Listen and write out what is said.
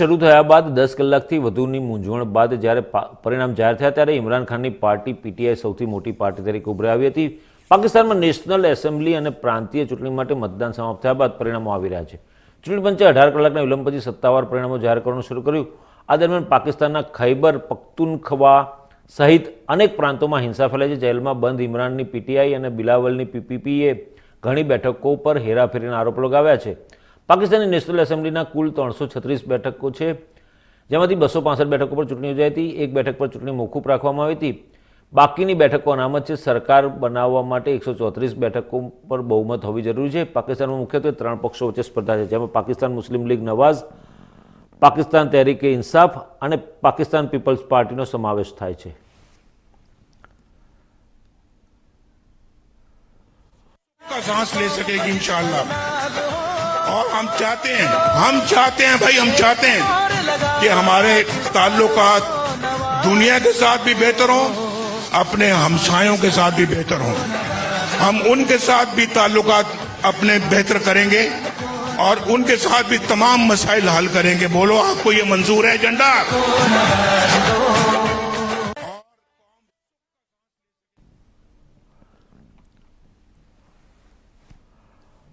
શરૂ થયા બાદ દસ કલાકથી વધુની મૂંઝવણ બાદ જ્યારે પરિણામ જાહેર થયા ત્યારે ઇમરાન ખાનની પાર્ટી પીટીઆઈ સૌથી મોટી પાર્ટી તરીકે ઉભરી આવી હતી. પાકિસ્તાનમાં નેશનલ એસેમ્બલી અને પ્રાંતીય ચૂંટણી માટે મતદાન સમાપ્ત થયા બાદ પરિણામો આવી રહ્યા છે. ચૂંટણી પંચે અઢાર કલાકના વિલંબ પછી સત્તાવાર પરિણામો જાહેર કરવાનું શરૂ કર્યું. આ દરમિયાન પાકિસ્તાનના ખૈબર, પખ્તુનખવા સહિત અનેક પ્રાંતોમાં હિંસા ફેલાઈ છે. જેલમાં બંધ ઇમરાનની પીટીઆઈ અને બિલાવલની પીપીપીએ ઘણી બેઠકો પર હેરાફેરીના આરોપ લગાવ્યા છે. પાકિસ્તાનની નેશનલ એસેમ્બલીના કુલ ત્રણસો છત્રીસ બેઠકો છે જેમાંથી બસો પાસઠ બેઠકો પર ચૂંટણી યોજાઈ હતી એક બેઠક પર ચૂંટણી મોકૂફ રાખવામાં આવી હતી બાકીની બેઠકો અનામત છે સરકાર બનાવવા માટે એકસો ચોત્રીસ બેઠકો પર બહુમત હોવી જરૂરી છે પાકિસ્તાનમાં મુખ્યત્વે ત્રણ પક્ષો વચ્ચે સ્પર્ધા છે જેમાં પાકિસ્તાન મુસ્લિમ લીગ નવાઝ પાકિસ્તાન તહેરીકે ઇન્સાફ અને પાકિસ્તાન પીપલ્સ પાર્ટીનો સમાવેશ થાય છે का सांस ले सकेगी इंशाल्लाह اور ہم چاہتے ہیں، ہم چاہتے ہیں بھائی، ہم چاہتے ہیں کہ ہمارے تعلقات دنیا کے ساتھ بھی بہتر ہوں، اپنے ہمسایوں کے ساتھ بھی بہتر ہوں۔ ہم ان کے ساتھ بھی تعلقات اپنے بہتر کریں گے اور ان کے ساتھ بھی تمام مسائل حل کریں گے۔ بولو، آپ کو یہ منظور ہے ایجنڈا